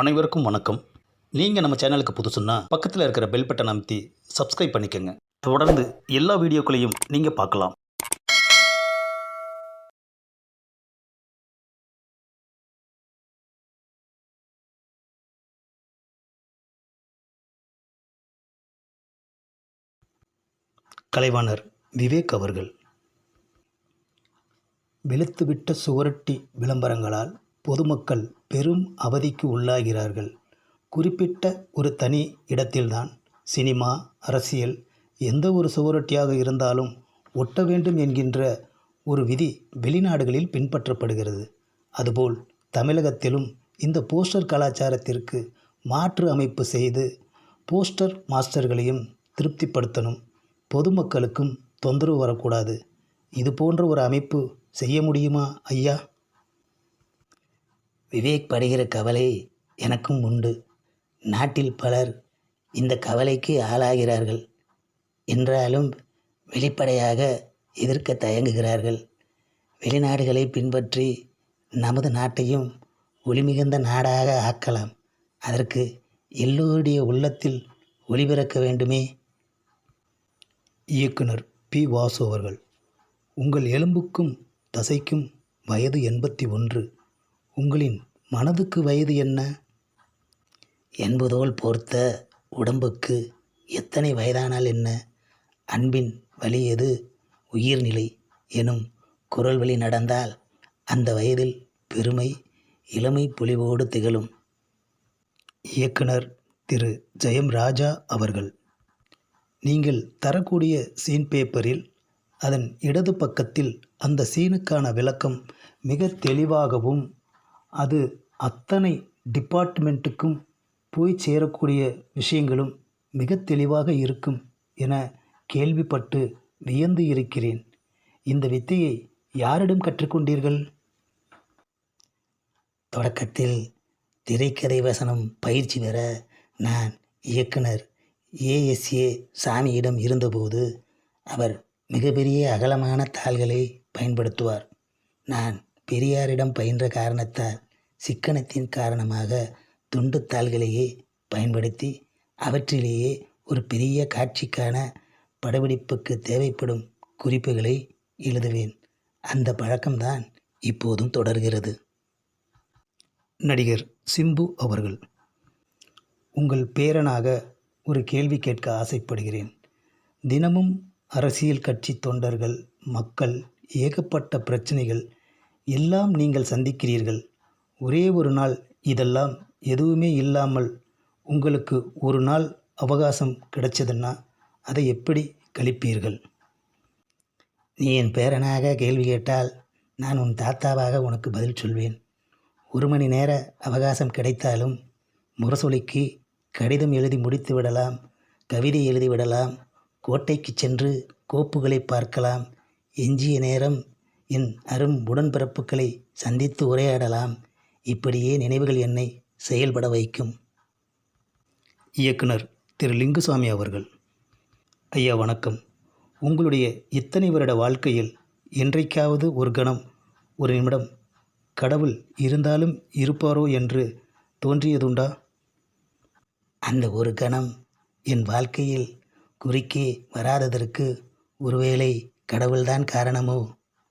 அனைவருக்கும் வணக்கம். நீங்கள் நம்ம சேனலுக்கு புதுசுன்னா பக்கத்தில் இருக்கிற பெல் பட்டன் அமைத்தி சப்ஸ்கிரைப் பண்ணிக்கோங்க. தொடர்ந்து எல்லா வீடியோக்களையும் நீங்கள் பார்க்கலாம். கலைவாணர் விவேக் அவர்கள். வெளுத்துவிட்ட சுவரொட்டி விளம்பரங்களால் பொதுமக்கள் பெரும் அவதிக்கு உள்ளாகிறார்கள். குறிப்பிட்ட ஒரு தனி இடத்தில்தான் சினிமா அரசியல் எந்த ஒரு சுவரொட்டியாக இருந்தாலும் ஒட்ட வேண்டும் என்கின்ற ஒரு விதி வெளிநாடுகளில் பின்பற்றப்படுகிறது. அதுபோல் தமிழகத்திலும் இந்த போஸ்டர் கலாச்சாரத்திற்கு மாற்று அமைப்பு செய்து போஸ்டர் மாஸ்டர்களையும் திருப்திப்படுத்தணும். பொதுமக்களுக்கும் தொந்தரவு வரக்கூடாது. இது போன்ற ஒரு அமைப்பு செய்ய முடியுமா ஐயா? விவேக் படுகிற கவலை எனக்கும் உண்டு. நாட்டில் பலர் இந்த கவலைக்கு ஆளாகிறார்கள். என்றாலும் வெளிப்படையாக எதிர்க்க தயங்குகிறார்கள். வெளிநாடுகளை பின்பற்றி நமது நாட்டையும் ஒளிமிகுந்த நாடாக ஆக்கலாம். அதற்கு எல்லோருடைய உள்ளத்தில் ஒளிபிறக்க வேண்டுமே. இயக்குனர் பி. வாசு அவர்கள் உங்கள் எலும்புக்கும் தசைக்கும் வயது எண்பத்தி ஒன்று. உங்களின் மனதுக்கு வயது என்ன? என்பதோல் போர்த்த உடம்புக்கு எத்தனை வயதானால் என்ன? அன்பின் வழி எது? உயிர்நிலை எனும் குரல் வழி நடந்தால் அந்த வயதில் பெருமை இளமை பொலிவோடு திகழும். இயக்குனர் திரு. ஜெயம் ராஜா அவர்கள். நீங்கள் தரக்கூடிய சீன் பேப்பரில் அதன் இடது பக்கத்தில் அந்த சீனுக்கான விளக்கம் மிக தெளிவாகவும் அது அத்தனை டிபார்ட்மெண்ட்டுக்கும் போய் சேரக்கூடிய விஷயங்களும் மிக தெளிவாக இருக்கும் என கேள்விப்பட்டு வியந்து இருக்கிறேன். இந்த வித்தையை யாரிடம் கற்றுக்கொண்டீர்கள்? தொடக்கத்தில் திரைக்கதை வசனம் பயிற்சி பெற நான் இயக்குனர் ஏஎஸ்ஏ சாமியிடம் இருந்தபோது அவர் மிகப்பெரிய அகலமான தாள்களை பயன்படுத்துவார். நான் பெரியாரிடம் பயின்ற காரணத்தால் சிக்கனத்தின் காரணமாக துண்டுத்தாள்களையே பயன்படுத்தி அவற்றிலேயே ஒரு பெரிய காட்சிக்கான படப்பிடிப்புக்கு தேவைப்படும் குறிப்புகளை எழுதுவேன். அந்த பழக்கம்தான் இப்போதும் தொடர்கிறது. நடிகர் சிம்பு அவர்கள் உங்கள் பேரனாக ஒரு கேள்வி கேட்க ஆசைப்படுகிறேன். தினமும் அரசியல் கட்சி தொண்டர்கள் மக்கள் ஏகப்பட்ட பிரச்சனைகள் எல்லாம் நீங்கள் சந்திக்கிறீர்கள். ஒரே ஒரு நாள் இதெல்லாம் எதுவுமே இல்லாமல் உங்களுக்கு ஒரு நாள் அவகாசம் கிடைச்சதுன்னா அதை எப்படி கழிப்பீர்கள்? நீ என் பேரனாக கேள்வி கேட்டால் நான் உன் தாத்தாவாக உனக்கு பதில் சொல்வேன். ஒரு மணி நேர அவகாசம் கிடைத்தாலும் முரசொலிக்கு கடிதம் எழுதி முடித்து விடலாம் கவிதை எழுதி விடலாம் கோட்டைக்கு சென்று கோப்புகளை பார்க்கலாம் எஞ்சிய நேரம் என் அரும் உடன்பிறப்புகளை சந்தித்து உரையாடலாம். இப்படியே நினைவுகள் என்னை செயல்பட வைக்கும். இயக்குனர் திரு. லிங்குசாமி அவர்கள். ஐயா வணக்கம். உங்களுடைய இத்தனை வருட வாழ்க்கையில் என்றைக்காவது ஒரு கணம் ஒரு நிமிடம் கடவுள் இருந்தாலும் இருப்பாரோ என்று தோன்றியதுண்டா? அந்த ஒரு கணம் என் வாழ்க்கையில் குறுக்கே வராததற்கு ஒருவேளை கடவுள்தான் காரணமோ?